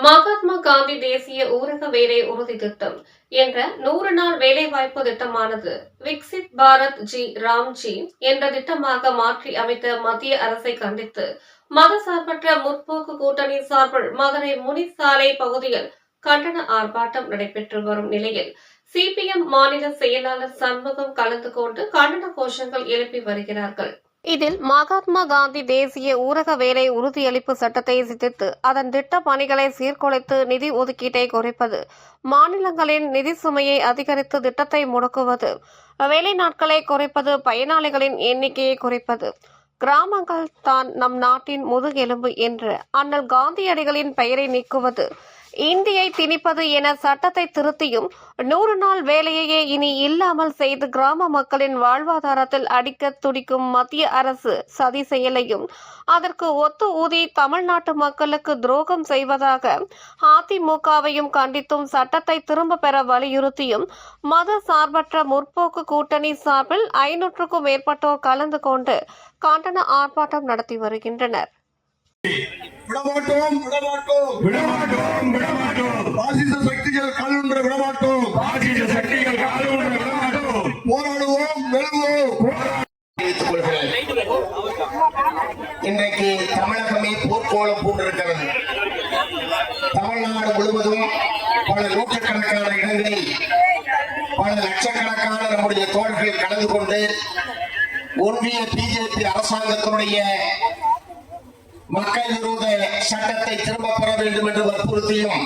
மகாத்மா காந்தி தேசிய ஊரக வேலை உறுதி திட்டம் என்ற நூறு நாள் வேலைவாய்ப்பு திட்டமானது விக்சித் பாரத் ஜி ராம்ஜி என்ற திட்டமாக மாற்றி அமைத்த மத்திய அரசை கண்டித்து மதசார்பற்ற முற்போக்கு கூட்டணி சார்பில் மதுரை முனிசாலை பகுதியில் கண்டன ஆர்ப்பாட்டம் நடைபெற்று வரும் நிலையில் சிபிஎம் மாநில செயலாளர் சண்முகம் கலந்து கொண்டு கண்டன கோஷங்கள் எழுப்பி வருகிறார்கள். இதில் மகாத்மா காந்தி தேசிய ஊரக வேலை உறுதியளிப்பு சட்டத்தை சிதைத்து அதன் திட்ட பணிகளை சீர்குலைத்து நிதி ஒதுக்கீட்டை குறைப்பது மாநிலங்களின் நிதி சுமையை அதிகரித்து திட்டத்தை முடக்குவது வேலை நாட்களை குறைப்பது பயனாளிகளின் எண்ணிக்கையை குறைப்பது. கிராமங்கள் தான் நம் நாட்டின் முதுகெலும்பு என்று அண்ணல் காந்தியடிகளின் பெயரை நீக்குவது. இந்தியை திணிப்பது என சட்டத்தை திருத்தியும் நூறு நாள் வேலையையே இனி இல்லாமல் செய்து கிராம மக்களின் வாழ்வாதாரத்தில் அடிக்க துடிக்கும் மத்திய அரசு சதி செயலையும் அதற்கு ஒத்து ஊதி தமிழ்நாட்டு மக்களுக்கு துரோகம் செய்வதாக அதிமுகவையும் கண்டித்தும் சட்டத்தை திரும்ப பெற வலியுறுத்தியும் மத சார்பற்ற முற்போக்கு கூட்டணி சார்பில் ஐநூற்றுக்கும் மேற்பட்டோர் கலந்து கொண்டு கண்டன ஆர்ப்பாட்டம் நடத்தி வருகின்றனர். விடமாட்டோம் விடமாட்டோம். விடமாட்டோம் விடமாட்டோம். பாசிச சக்திகள் கல்லுன்ற விடமாட்டோம். பாசிச சக்திகள் காலூன்ற விடமாட்டோம். போராடுவோம் வெல்வோம். இன்றைக்கு தமிழகமே போர்க்கோளம் பூண்டிருக்கிறது தமிழ்நாடு முழுவதும் பல நூற்றுக்கணக்கான இடங்களில் பல லட்சக்கணக்கான நம்முடைய தோழர்கள் கலந்து கொண்டு ஒன்றிய பிஜேபி அரசாங்கத்தினுடைய மக்கள் விரோத சட்டத்தை திரும்ப பெற வேண்டும் என்று வற்புறுத்தியும்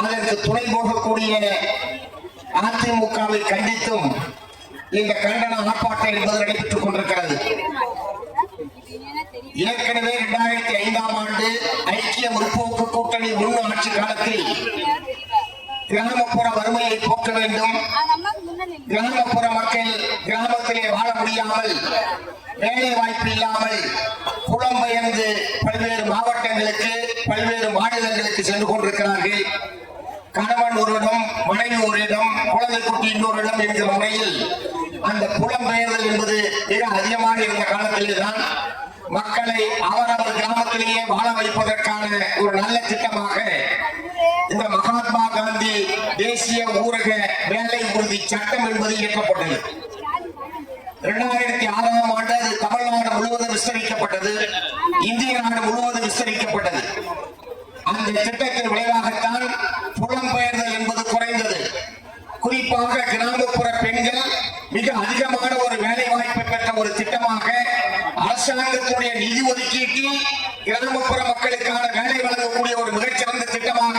அதற்கு துணை போகக்கூடிய அதிமுகவை கண்டித்தும் இந்த கண்டன ஆர்ப்பாட்டம் என்பது நடைபெற்றுக் கொண்டிருக்கிறது. ஏற்கனவே இரண்டாயிரத்தி ஐந்தாம் ஆண்டு ஐக்கிய முற்போக்கு கூட்டணி முன் ஆட்சி காலத்தில் கிராமப்புற வறுமையை போக்க வேண்டும். கிராமப்புற மக்கள் கிராமத்திலே வாழ முடியாமல் வேலை வாய்ப்பு இல்லாமல் புலம்பெயர்ந்து பல்வேறு மாவட்டங்களுக்கு பல்வேறு மாநிலங்களுக்கு சென்று கொண்டிருக்கிறார்கள். கணவன் ஒருவிடம் மனைவி ஒருவரிடம் குழந்தை குட்டி இன்னொருடம் என்கிற முறையில் அந்த புலம்பெயர்தல் என்பது மிக அதிகமாக இருந்த காலத்திலே தான் மக்களை அவரவர் கிராமத்திலேயே வாழ வைப்பதற்கான ஒரு நல்ல திட்டமாக இந்த மகாத்மா காந்தி தேசிய ஊரக வேலை உறுதி சட்டம் என்பது இயக்கப்பட்டது இரண்டாயிரத்தி ஆறாம் ஆண்டு அது தமிழ்நாடு முழுவதும் விஸ்தரிக்கப்பட்டது. இந்திய நாடு முழுவதும் விஸ்தரிக்கப்பட்டது. அந்த திட்டத்தின் விளைவாகத்தான் புலம்பெயர்தல் என்பது குறைந்தது. குறிப்பாக கிராமப்புற பெண்கள் மிக அதிகமான ஒரு வேலை வாய்ப்பை பெற்ற ஒரு திட்டமாக அரசாங்கத்துடைய நிதி ஒதுக்கீட்டில் கிராமப்புற மக்களுக்கான வேலை வழங்கக்கூடிய ஒரு மிகச்சிறந்த திட்டமாக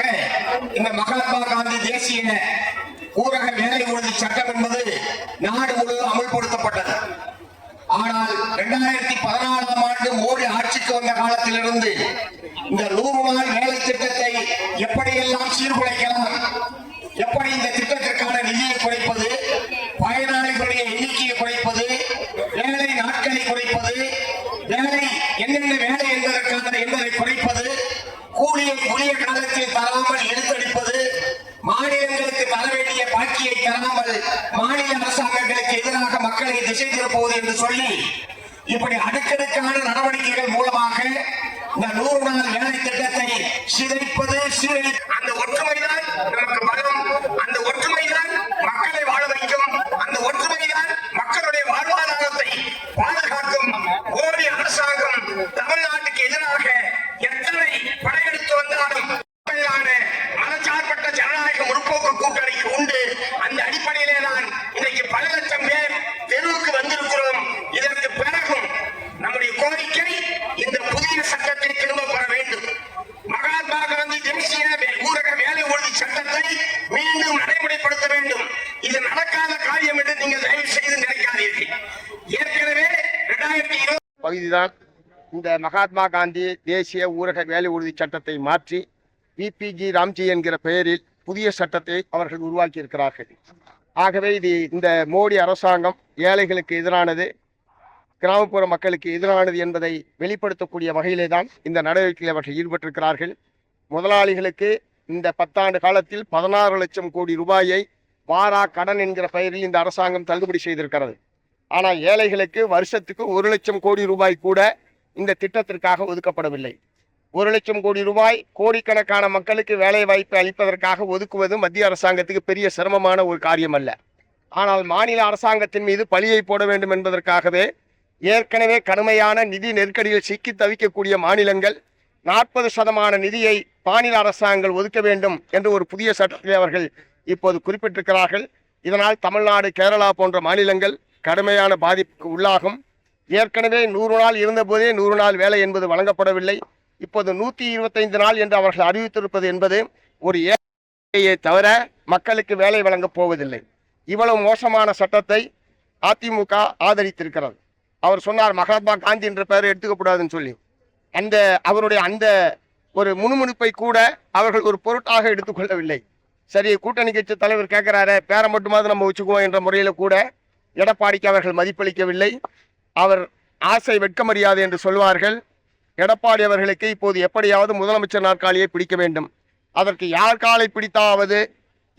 இந்த மகாத்மா காந்தி தேசிய ஊரக வேலை உறுதி சட்டம் என்பது நாடு இரண்டாயிரத்தி பதினாலாம் ஆண்டு மோடி ஆட்சிக்கு வந்த காலத்திலிருந்து இந்த நூறு நாள் வேலை திட்டத்தை எப்படியெல்லாம் சீர்குலைக்கலாம்? எப்படி இந்த திட்டத்திற்கான நிதியை குறைப்பது? பயனாளிகளுடைய எண்ணிக்கையை குறைப்பது? வேலை நாட்களை குறைப்பது? வேலை என்னென்ன வேலை என்பதற்கான என்பதை குறைப்பது? கூலியை உரிய காலத்தில் தராமல் இழுத்தடிப்பது மாநிலங்களுக்கு தர வேண்டிய பாக்கியை தராமல் மாநில அரசாங்கங்களுக்கு எதிராக மக்களை திசை திருப்புவது என்று சொல்லி இப்படி அடுக்கடுக்கான நடவடிக்கைகள் மூலமாக இந்த நூறு நாள் வேலை திட்டத்தை சிதைப்பது சீரழி அந்த ஒற்றுமைதான் நமக்கு வரும். அந்த ஒற்றுமைதான் மக்களை வாழ வைக்கும். அந்த ஒற்றுமைதான் மக்களுடைய வாழ்வாதாரத்தை பாதுகாக்கும். மோடி அரசாங்கம் தமிழ்நாட்டுக்கு எதிராக எத்தனை படையெடுத்து வந்தாலும் மக்களான ஜனநாயக முற்போக்கு கூட்டணிக்கு உண்டு. அந்த அடிப்படையிலே தான் இன்னைக்கு பல லட்சம் பேர் தெருவுக்கு வந்திருக்கிறோம் இதற்கு பிறகும் நம்முடைய கோரிக்கை இந்த புதிய சட்டத்தை திரும்ப பெற வேண்டும் மகாத்மா காந்தி தேசிய ஊரக வேலை உறுதி சட்டத்தை மீண்டும் நடைமுறைப்படுத்த வேண்டும். இது நடக்காத காரியம் என்று நீங்கள் தயவு செய்து நினைக்காதீர்கள். ஏற்கனவே இரண்டாயிரத்தி இருபது பகுதிதான் இந்த மகாத்மா காந்தி தேசிய ஊரக வேலை உறுதி சட்டத்தை மாற்றி பிபிஜி ராம்ஜி என்கிற பெயரில் புதிய சட்டத்தை அவர்கள் உருவாக்கி இருக்கிறார்கள் ஆகவே இது இந்த மோடி அரசாங்கம் ஏழைகளுக்கு எதிரானது கிராமப்புற மக்களுக்கு எதிரானது என்பதை வெளிப்படுத்தக்கூடிய வகையிலே தான் இந்த நடவடிக்கையில் அவர்கள் ஈடுபட்டிருக்கிறார்கள். முதலாளிகளுக்கு இந்த பத்தாண்டு காலத்தில் பதினாறு லட்சம் கோடி ரூபாயை வாரா கடன் என்கிற பெயரில் இந்த அரசாங்கம் தள்ளுபடி செய்திருக்கிறது. ஆனால் ஏழைகளுக்கு வருஷத்துக்கு ஒரு லட்சம் கோடி ரூபாய் கூட இந்த திட்டத்திற்காக ஒதுக்கப்படவில்லை. ஒரு லட்சம் கோடி ரூபாய் கோடிக்கணக்கான மக்களுக்கு வேலை வாய்ப்பை அளிப்பதற்காக ஒதுக்குவது மத்திய அரசாங்கத்துக்கு பெரிய சிரமமான ஒரு காரியம் அல்ல ஆனால் மாநில அரசாங்கத்தின் மீது பழியை போட வேண்டும் என்பதற்காகவே ஏற்கனவே கடுமையான நிதி நெருக்கடியில் சிக்கி தவிக்கக்கூடிய மாநிலங்கள் நாற்பது சதமான நிதியை மாநில அரசாங்கங்கள் ஒதுக்க வேண்டும் என்று ஒரு புதிய சட்டத்தை அவர்கள் இப்போது குறிப்பிட்டிருக்கிறார்கள். இதனால் தமிழ்நாடு கேரளா போன்ற மாநிலங்கள் கடுமையான பாதிப்புக்கு உள்ளாகும். ஏற்கனவே நூறு நாள் இருந்தபோதே நூறு நாள் வேலை என்பது வழங்கப்படவில்லை. இப்போது நூற்றி இருபத்தைந்து நாள் என்று அவர்கள் அறிவித்திருப்பது என்பது ஒரு ஏழையை தவிர மக்களுக்கு வேலை வழங்கப் போவதில்லை. இவ்வளவு மோசமான சட்டத்தை அதிமுக ஆதரித்திருக்கிறது. அவர் சொன்னார் மகாத்மா காந்தி என்ற பெயரை எடுத்துக்கக்கூடாதுன்னு சொல்லி. அந்த அவருடைய அந்த ஒரு முணுமுணுப்பை கூட அவர்கள் ஒரு பொருட்டாக எடுத்துக்கொள்ளவில்லை சரி கூட்டணி கட்சி தலைவர் கேட்கிறாரு பேரை மட்டுமாவது நம்ம வச்சுக்குவோம் என்ற முறையில் கூட எடப்பாடிக்கு அவர்கள் மதிப்பளிக்கவில்லை. அவர் ஆசை வெட்கமறியாது என்று சொல்வார்கள். எடப்பாடி அவர்களுக்கு இப்போது எப்படியாவது முதலமைச்சர் நாற்காலியை பிடிக்க வேண்டும். அதற்கு யார் காலை பிடித்தாவது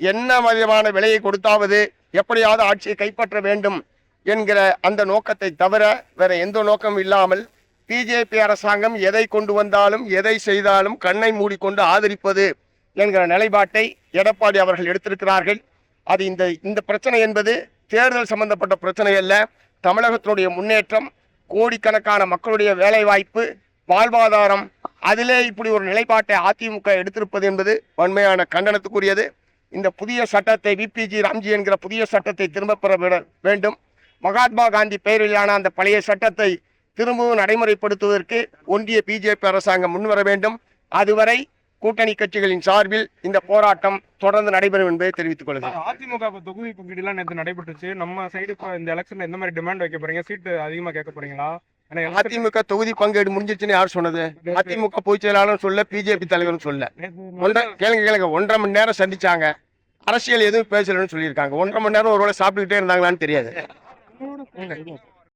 என்ன விதமான விலையை கொடுத்தாவது எப்படியாவது ஆட்சியை கைப்பற்ற வேண்டும் என்கிற அந்த நோக்கத்தை தவிர வேற எந்த நோக்கமும் இல்லாமல் பிஜேபி அரசாங்கம் எதை கொண்டு வந்தாலும் எதை செய்தாலும் கண்ணை மூடிக்கொண்டு ஆதரிப்பது என்கிற நிலைப்பாட்டை எடப்பாடி அவர்கள் எடுத்திருக்கிறார்கள். அது இந்த இந்த பிரச்சனை என்பது தேர்தல் சம்பந்தப்பட்ட பிரச்சனை அல்ல. தமிழகத்தினுடைய முன்னேற்றம் கோடிக்கணக்கான மக்களுடைய வேலைவாய்ப்பு வாழ்வாதாரம் அதிலே இப்படி ஒரு நிலைப்பாட்டை அதிமுக எடுத்திருப்பது என்பது வன்மையான கண்டனத்துக்குரியது. இந்த புதிய சட்டத்தை விபிஜி ராம்ஜி என்கிற புதிய சட்டத்தை திரும்ப பெற வேண்டும். மகாத்மா காந்தி பெயரிலான அந்த பழைய சட்டத்தை திரும்பவும் நடைமுறைப்படுத்துவதற்கு ஒன்றிய பிஜேபி அரசாங்கம் முன்வர வேண்டும். அதுவரை கூட்டணி கட்சிகளின் சார்பில் இந்த போராட்டம் தொடர்ந்து நடைபெறும் என்பதை தெரிவித்துக் கொள்கிறேன். அதிமுக தொகுதி பங்கீடுலாம் நேற்று நடைபெற்றுச்சு. நம்ம சைடு இப்போ இந்த எலெக்ஷன்ல எந்த மாதிரி டிமாண்ட் வைக்க போறீங்க? சீட்டு அதிகமா கேட்க போறீங்களா? அதிமுக தொகுதி பங்கீடு முடிஞ்சிச்சுன்னு யார் சொன்னது? அதிமுக பொதுச் செயலாளரும் சொல்ல பிஜேபி தலைவரும் சொல்ல. கேளுங்க கேளுங்க. ஒன்றரை மணி நேரம் சந்திச்சாங்க. அரசியல் எதுவும் பேசலன்னு சொல்லியிருக்காங்க. ஒன்றரை மணி நேரம் ஒருவேளை சாப்பிட்டுக்கிட்டே இருந்தாங்களான்னு தெரியாது.